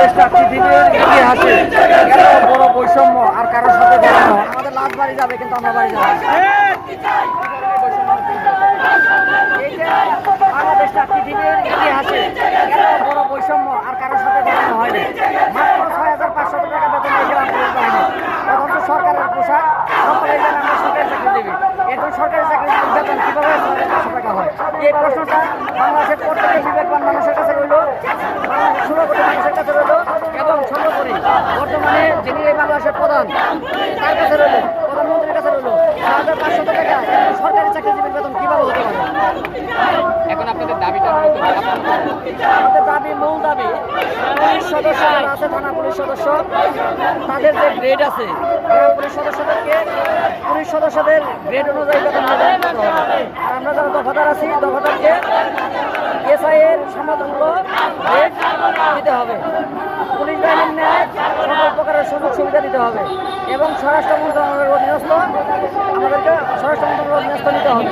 বাংলাদেশ পৃথিবীর ইতিহাসে। বড় বৈষম্য আর কারোর সাথে আমাদের লাশ বাড়ি যাবে, কিন্তু আমরা বাড়ি যাব বাংলাদেশটা পৃথিবীর ইতিহাসে বড় বৈষম্য আর কারোর সাথে বাড়ানো হয়নি ছয় হাজার পাঁচশো টাকা বেতন বাহিনী। অথচ সরকারের পোশাক সকলে জানে আমরা সরকারি চাকরিজীবী। এখন বেতন কীভাবে এই প্রশ্নটা বাংলাদেশের কাছে রইল এবং সর্বোপরি বর্তমানে যিনি এই বাংলাদেশের প্রধান তার কাছে রইল প্রধানমন্ত্রীর কাছে রইল হাজার পাঁচশো টাকা সরকারি চাকরিজীবীর বেতন কীভাবে হতে পারে? এখন আপনাদের দাবিটা আমাদের দাবি মূল দাবি পুলিশ সদস্য যারা আছে থানা পুলিশ সদস্য তাদের যে গ্রেড আছে পুলিশ সদস্যদেরকে পুলিশ সদস্যদের গ্রেড অনুযায়ী বেতন। আর আমরা যারা দফাদার আছি দফাদারকে এসআই এর গ্রেড দিতে হবে। হবে এবং স্বরাষ্ট্র মন্ত্রণালয়ের অধীনস্থ আমাদেরকে স্বরাষ্ট্র মন্ত্রণালয়ের অধীনস্থ নিতে হবে।